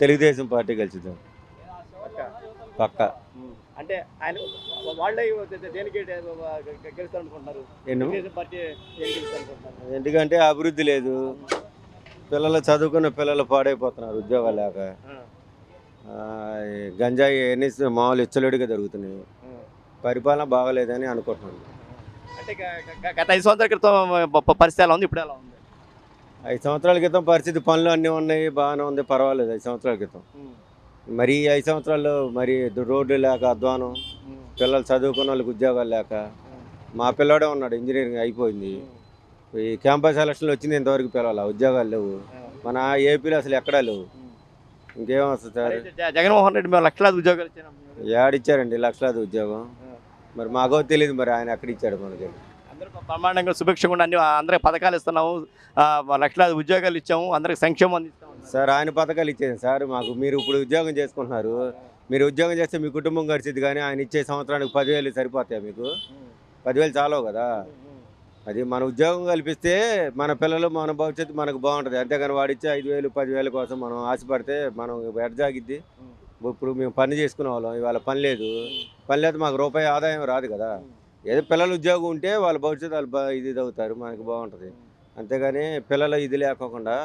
Telugu Desam party గెలుచుదాం పక్క. అంటే ఆయన వాళ్ళే దేనికి గెలుస్తారనుకుంటున్నారు? ఎన్ను? తెలుగుదేశం పార్టీ దేనికి గెలుస్తారనుకుంటున్నారు? ఎందుకంటే అభివృద్ధి లేదు. పిల్లలు చదువుకున్న పిల్లలు పాడైపోతున్నారు ఉద్యోగాలు లేక. గంజాయి ఎన్ని మామూలు ఇచ్చలేడుగా జరుగుతున్నాయి. పరిపాలన బాగలేదని అనుకుంటున్నాను. అంటే గత ఐదు సంవత్సరాల క్రితం పరిస్థితి ఎలా ఉంది? ఇప్పుడు ఎలా ఉంది? ఐదు సంవత్సరాల క్రితం పరిస్థితి పనులు అన్నీ ఉన్నాయి బాగానే ఉంది పర్వాలేదు ఐదు సంవత్సరాల క్రితం. మరి ఈ ఐదు సంవత్సరాల్లో మరి రోడ్లు లేక అధ్వానం పిల్లలు చదువుకున్న వాళ్ళకి ఉద్యోగాలు లేక మా పిల్లోడే ఉన్నాడు ఇంజనీరింగ్ అయిపోయింది. ఈ క్యాంపస్ ఎలక్షన్లు వచ్చింది ఇంతవరకు పిల్లలు ఉద్యోగాలు లేవు. మన ఏపీలో అసలు ఎక్కడా లేవు. ఇంకేం వస్తుంది సార్? జగన్మోహన్ రెడ్డి మేము లక్షలాది ఉద్యోగాలు ఏడిచ్చారండి లక్షలాది ఉద్యోగం. మరి మాకో తెలియదు మరి ఆయన ఎక్కడ ఇచ్చాడు మనకి. అందరూ బ్రహ్మాండంగా సుభిక్షంగా ఉండి అన్ని అందరికి పథకాలు ఇస్తున్నాము. లక్షలాది ఉద్యోగాలు ఇచ్చాము. అందరికి సంక్షేమం అందిస్తాము. సార్ ఆయన పథకాలు ఇచ్చేది సార్. మాకు మీరు ఇప్పుడు ఉద్యోగం చేసుకుంటున్నారు. మీరు ఉద్యోగం చేస్తే మీ కుటుంబం గడిచిద్ది కానీ ఆయన ఇచ్చే సంవత్సరానికి పదివేలు సరిపోతాయి మీకు? పదివేలు చాలవు కదా? అది మన ఉద్యోగం కల్పిస్తే మన పిల్లలు మన భవిష్యత్తు మనకు బాగుంటుంది. అంతేగాని వాడిచ్చే ఐదు వేలు పదివేల కోసం మనం ఆశపడితే మనం ఎడజాగిద్ది. ఇప్పుడు మేము పని చేసుకునే వాళ్ళం. ఇవాళ పని లేదు. పని లేదు మాకు రూపాయి ఆదాయం రాదు కదా. ఏదో పిల్లలు ఉద్యోగం ఉంటే వాళ్ళ భవిష్యత్తు వాళ్ళు ఇది అవుతారు మనకి బాగుంటుంది. అంతేగాని పిల్లలు ఇది లేకోకుండా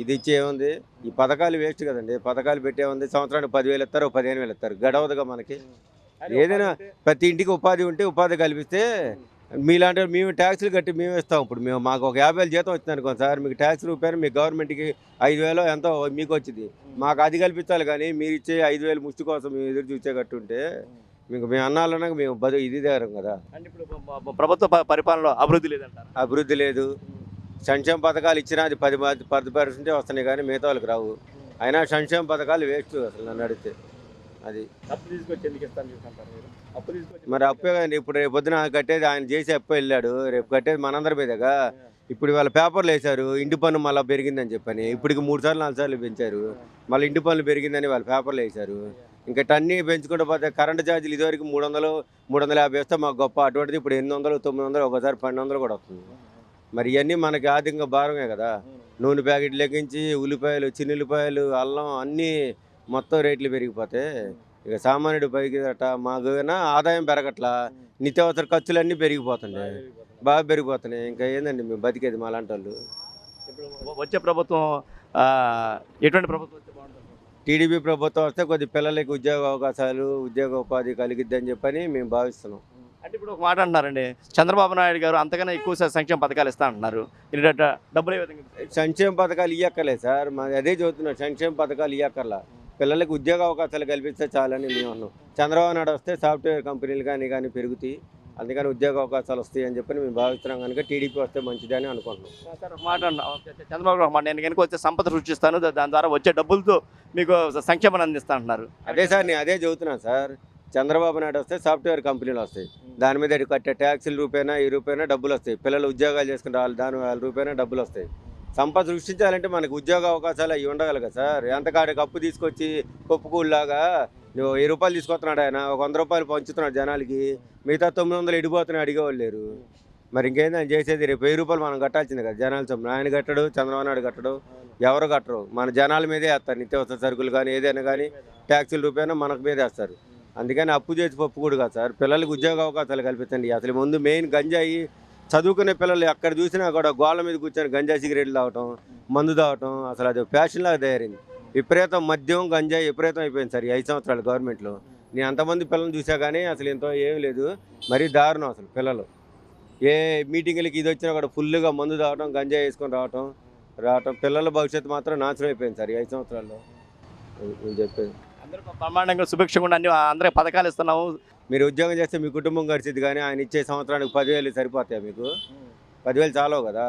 ఇది ఇచ్చి ఏముంది? ఈ పథకాలు వేస్ట్ కదండి. పథకాలు పెట్టే ఉంది సంవత్సరానికి పదివేలు ఇస్తారు పదిహేను వేలు ఇస్తారు. గడవదుగా మనకి. ఏదైనా ప్రతి ఇంటికి ఉపాధి ఉంటే ఉపాధి కల్పిస్తే మీలాంటి మేము ట్యాక్స్లు కట్టి మేము ఇస్తాం. ఇప్పుడు మేము మాకు ఒక యాభై వేలు జీతం వచ్చింది అనుకోండి సార్ మీకు ట్యాక్స్ రూపాయలు మీ గవర్నమెంట్కి ఐదు వేలు ఎంతో మీకు వచ్చింది. మాకు అది కల్పించాలి కానీ మీరు ఇచ్చే ఐదు వేలు ముష్టి కోసం మేము ఎదురు చూసేటట్టు ఉంటే మీకు మేము అన్నాలన్నా మేము బదు ఇది దగ్గర కదా. అంటే ఇప్పుడు ప్రభుత్వ పరిపాలనలో అభివృద్ధి లేదంటారు? అభివృద్ధి లేదు. సంక్షేమ పథకాలు ఇచ్చినా అది పది పది పర్సెంటే వస్తున్నాయి కానీ మిగతా వాళ్ళకి రావు. అయినా సంక్షేమ పథకాలు వేస్ట్ అసలు నన్ను అడిగితే. అది. అప్పు తీసుకొచ్చి మీరు? అప్పు కదండి ఇప్పుడు రేపు పొద్దున కట్టేది ఆయన చేసి అప్పు వెళ్ళాడు. రేపు కట్టేది మనందరి మీదగా. ఇప్పుడు వాళ్ళ పేపర్లు వేశారు ఇంటి పన్ను మళ్ళీ పెరిగిందని చెప్పని. ఇప్పటికి మూడు సార్లు నాలుగు సార్లు పెంచారు. మళ్ళీ ఇంటి పన్ను పెరిగిందని వాళ్ళ పేపర్లు వేశారు. ఇంకా అన్నీ పెంచుకుంటూ పోతే కరెంటు ఛార్జీలు ఇదివరకు మూడు వందలు మూడు వందల యాభై వస్తే మాకు గొప్ప. అటువంటిది ఇప్పుడు ఎనిమిది వందలు తొమ్మిది వందలు ఒకసారి పన్నెండు వందలు కూడా వస్తుంది. మరి ఇవన్నీ మనకి ఆర్థికంగా భారమే కదా. నూనె ప్యాకెట్ లెక్కించి ఉల్లిపాయలు చిన్నుల్లిపాయలు అల్లం అన్నీ మొత్తం రేట్లు పెరిగిపోతే ఇక సామాన్యుడు పైకి అట మాకు ఆదాయం పెరగట్లా. నిత్యావసర ఖర్చులు అన్నీ పెరిగిపోతున్నాయి. బాగా పెరిగిపోతున్నాయి. ఇంకా ఏందండి మేము బతికేది మా లాంటి వాళ్ళు వచ్చే ప్రభుత్వం ఎటువంటి ప్రభుత్వం టీడీపీ ప్రభుత్వం వస్తే కొద్ది పిల్లలకి ఉద్యోగ అవకాశాలు ఉద్యోగ ఉపాధి కలిగిద్దని చెప్పని మేము భావిస్తున్నాం. అంటే ఇప్పుడు ఒక మాట అంటున్నారండి. చంద్రబాబు నాయుడు గారు అంతకన్నా ఎక్కువ సంక్షేమ పథకాలు ఇస్తా అంటున్నారు. డబ్బులు ఏ విధంగా ఇస్తారు? సంక్షేమ పథకాలు ఇయ్యక్కర్లేదు సార్. మాది అదే చదువుతున్నాం. సంక్షేమ పథకాలు ఇయ్యక్కర్లా. పిల్లలకి ఉద్యోగ అవకాశాలు కల్పిస్తే చాలని మేము అన్నాం. చంద్రబాబు నాయుడు వస్తే సాఫ్ట్వేర్ కంపెనీలు కానీ కానీ పెరుగుతాయి. అందుకని ఉద్యోగ అవకాశాలు వస్తాయి అని చెప్పని మేము భావిస్తున్నాం. కనుక టీడీపీ వస్తే మంచిదని అనుకుంటున్నాం. సార్ ఒక మాట చంద్రబాబు మాట నేను కనుక వచ్చే సంపద సృష్టిస్తాను. దాని ద్వారా వచ్చే డబ్బులతో మీకు సంక్షేమాన్ని అందిస్తా అంటున్నారు అదే సార్ నేను అదే చదువుతున్నాను సార్. చంద్రబాబు నాయుడు వస్తే సాఫ్ట్వేర్ కంపెనీలు వస్తాయి. దాని మీద కట్టే ట్యాక్సీల రూపాయన ఈ రూపాయన డబ్బులు వస్తాయి. పిల్లలు ఉద్యోగాలు చేసుకుంటే వాళ్ళు దాని వాళ్ళ రూపాయన డబ్బులు వస్తాయి. సంపద సృష్టించాలంటే మనకు ఉద్యోగ అవకాశాలు అవి కదా సార్. ఎంతకాడికి అప్పు తీసుకొచ్చి పప్పుకూళ్ళలాగా నువ్వు వెయ్యి రూపాయలు తీసుకొస్తున్నాడు ఆయన ఒక వంద రూపాయలు పంచుతున్నాడు జనాలకి. మిగతా తొమ్మిది వందలు ఇడిపోతున్నాయి అడిగేవాళ్ళు లేరు. మరి ఇంకేంది ఆయన చేసేది? రేపు వెయ్యి రూపాయలు మనం కట్టాల్సింది కదా జనాల సొమ్ము. ఆయన కట్టడు చంద్రబాబు నాయుడు కట్టడు ఎవరు కట్టరు. మన జనాల మీదే వేస్తారు నిత్యావసర సరుకులు కానీ ఏదైనా కానీ ట్యాక్సీల రూపాయన మనకు మీదే వేస్తారు. అందుకని అప్పు చేసి పప్పు కూడా కాదు సార్. పిల్లలకి ఉద్యోగ అవకాశాలు కల్పించండి అసలు ముందు మెయిన్ గంజాయి చదువుకునే పిల్లలు ఎక్కడ చూసినా కూడా గోళ్ళ మీద కూర్చొని గంజాయి సిగరెట్లు తాగటం మందు తాగటం అసలు అది ఫ్యాషన్లాగా తయారైంది. విపరీతం మద్యం గంజాయి విపరీతం అయిపోయింది సార్ ఈ ఐదు సంవత్సరాలు గవర్నమెంట్లో. నేను అంతమంది పిల్లల్ని చూసా కానీ అసలు ఎంతో ఏం లేదు. మరీ దారుణం అసలు పిల్లలు. ఏ మీటింగ్లకి ఇది వచ్చినా కూడా ఫుల్గా మందు తాగటం గంజాయి వేసుకొని రావటం రావటం పిల్లల భవిష్యత్తు మాత్రం నాశనం అయిపోయింది సార్ ఈ ఐదు సంవత్సరాల్లో. నేను చెప్పేది. అందరూ బ్రహ్మాండంగా సుభిక్షంగా అన్ని అందరికి పథకాలు ఇస్తున్నాము మీరు ఉద్యోగం చేస్తే మీ కుటుంబం గడిచిద్ది కానీ ఆయన ఇచ్చే సంవత్సరానికి పదివేలు సరిపోతాయి మీకు? పదివేలు చాలవు కదా.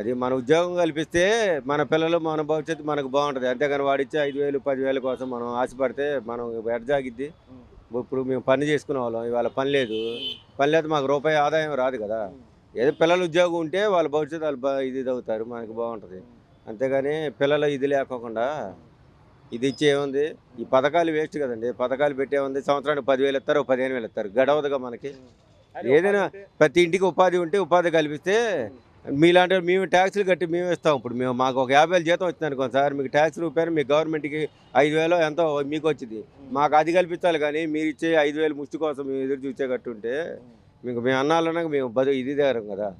అది మన ఉద్యోగం కల్పిస్తే మన పిల్లలు మన భవిష్యత్తు మనకు బాగుంటుంది. అంతేగాని వాడిచ్చే ఐదు వేలు పదివేల కోసం మనం ఆశపడితే మనం ఎడజాగిద్ది ఇప్పుడు మేము పని చేసుకునే వాళ్ళం ఇవాళ పని లేదు. పని లేదు మాకు రూపాయి ఆదాయం రాదు కదా. ఏదో పిల్లలు ఉద్యోగం ఉంటే వాళ్ళ భవిష్యత్తు వాళ్ళు ఇది అవుతారు మనకి బాగుంటుంది. అంతేగాని పిల్లలు ఇది లేకోకుండా ఇది ఇచ్చి ఏముంది ఈ పథకాలు వేస్ట్ కదండి. పథకాలు పెట్టే ఉంది సంవత్సరానికి పదివేలు ఇస్తారు పదిహేను వేలు ఇస్తారు. గడవదుగా మనకి. ఏదైనా ప్రతి ఇంటికి ఉపాధి ఉంటే ఉపాధి కల్పిస్తే మీలాంటి మేము ట్యాక్స్లు కట్టి మేము ఇస్తాం ఇప్పుడు. మేము మాకు ఒక యాభై వేలు జీతం వచ్చింది అనుకోండి సార్ మీకు ట్యాక్స్ రూపాయలు మీ గవర్నమెంట్కి ఐదు వేలు ఎంతో మీకు వచ్చింది. మాకు అది కల్పించాలి కానీ మీరు ఇచ్చే ఐదు వేలు ముష్టి కోసం మేము ఎదురు చూసే కట్టుంటే మీకు మేము అన్నాలన్నా మేము బదు ఇది దగ్గరం కదా.